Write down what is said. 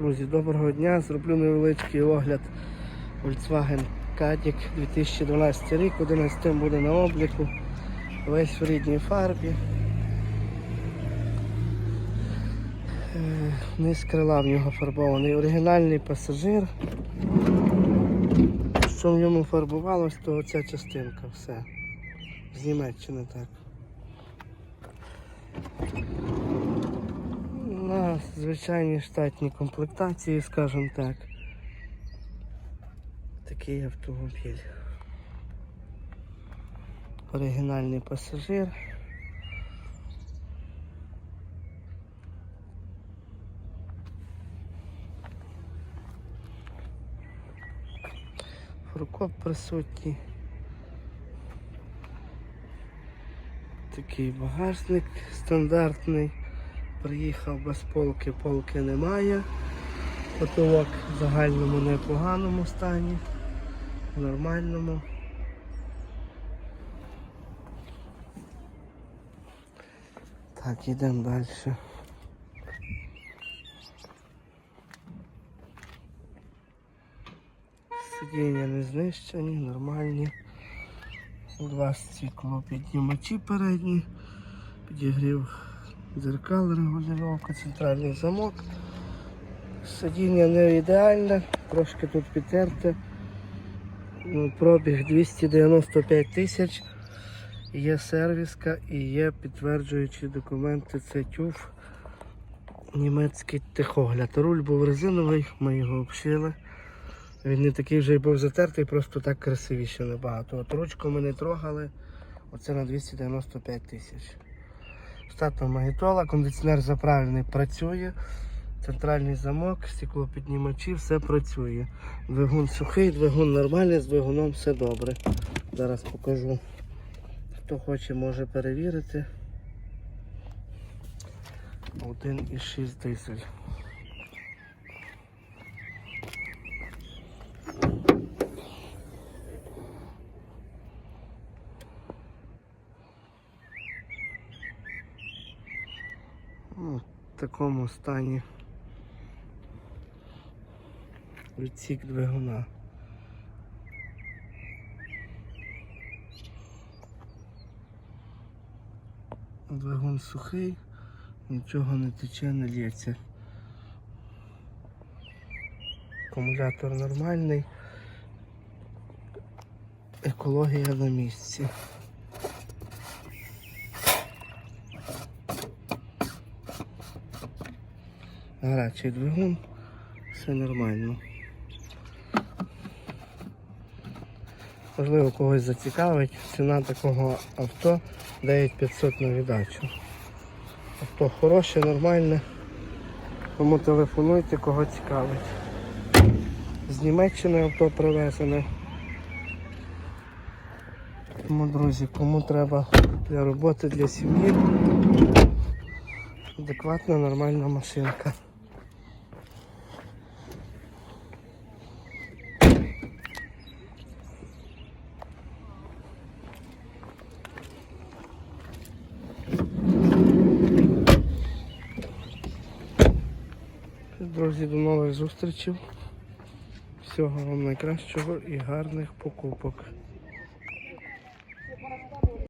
Друзі, доброго дня. Зроблю невеличкий огляд Volkswagen Caddy 2012 рік, 11 буде на обліку. Весь в рідній фарбі. Е, Низ крила в нього фарбований. Оригінальний пасажир. Що в ньому фарбувалось, то оця частинка, все. З Німеччини так. На звичайній штатній комплектації, скажімо так. Такий автомобіль. Оригінальний пасажир. Фуркоп присутній. Такий багажник стандартний. Приїхав без полки, полки немає. Потолок в загальному непоганому стані, в нормальному. Так, йдемо далі. Сидіння не знищені, нормальні. Два стеклопіднімачі передні, підігрів дзеркал, регулювання, центральний замок. Сидіння не ідеальне, трошки тут підтерте. Ну, Пробіг 295 тисяч. Є сервіска і є підтверджуючі документи. Це тюф. Німецький техогляд. Руль був резиновий, ми його обшили. Він не такий вже й був затертий, просто так красивіше набагато. От ручку ми не трогали. Оце на 295 тисяч. Штатна магнітола, кондиціонер заправлений, працює. Центральний замок, стеклопіднімачі, все працює. Двигун сухий, двигун нормальний, з двигуном все добре. Зараз покажу. Хто хоче, може перевірити. 1,6 дизель. Ну, в такому стані відсік двигуна. Двигун сухий, нічого не тече, не лється. Акумулятор нормальний. Екологія на місці. Гарячий двигун, все нормально. Можливо, когось зацікавить. Ціна такого авто 9500 на віддачу. Авто хороше, нормальне. Тому телефонуйте, кого цікавить. З Німеччини авто привезене. Тому, друзі, кому треба для роботи, для сім'ї. Адекватна, нормальна машинка. Друзі, до нових зустрічей. Всього вам найкращого і гарних покупок.